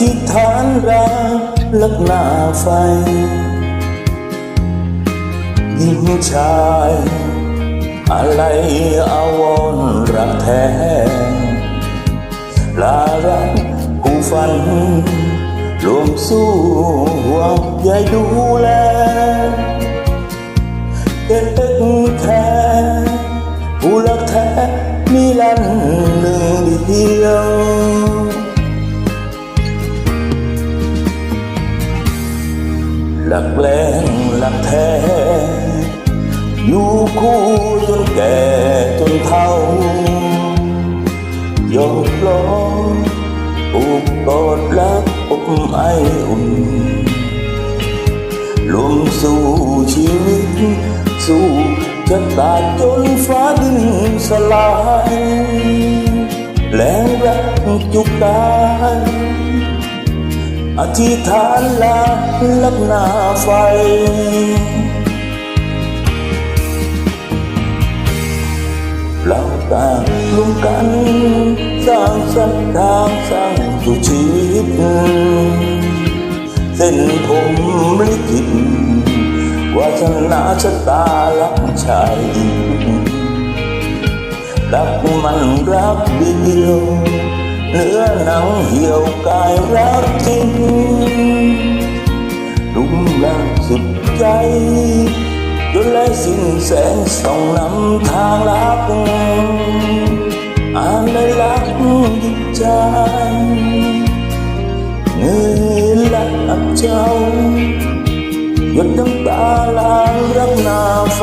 ธิษฐานรักลักหน้าไฟยิ่งชายอะไรอาวรรักแท้ลารักผู้ฝันรวมสู้ห่วงใยดูแลเด็กแค่ผู้รักแท้มีลันหนึ่งเดียว ลักแรงหลักแท้ อยู่คู่จนแก่จนเฒ่ายอมร้องอุบกอดรักอบไออุ่นรวมสู่ชีวิต สู้ชะตาจนฟ้าดินสลายแรงรักจุกตาย อธิษฐานลาลับหน้าไฟ เราต่างร่วมกัน สร้างสันทางสร้างสู่ชีวิต เส้นผมลิขิตว่าสนาชะตาลักชายรักมันรักเดียว เนื้อหนังเหี่ยวกายรักจริงลุ่มรักสุดใจจนและสิ้นแสงส่องนำทางรักอ่านได้รักยิ่งใจเหนื่อยรักเจ้าหยดน้ำตาลางรักหนาไฟ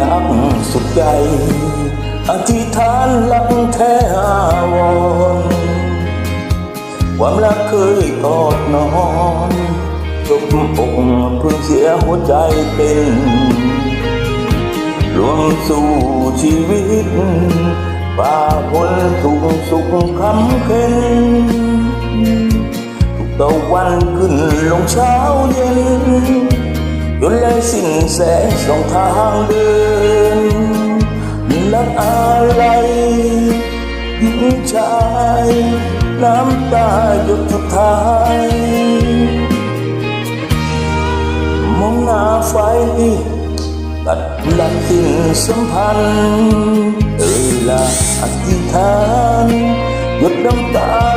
รักสุดใจอธิษฐานรักแท้วรณ์ความรักเคยกอดนอนจบอกเพิ่งเสียหัวใจเป็นรวมสู่ชีวิตป่าพลทุกสุขคำเข็นทุกตะวันขึ้นลงเช้าเย็น จนเลยสิ้นแสงสองทางเดินนักอะไรหญิงชายน้ำตาหยดสุดท้ายมองหน้าไฟตัดลักสิ้นสัมพันธ์เอ่ยลาอธิษฐานหยดน้ำตา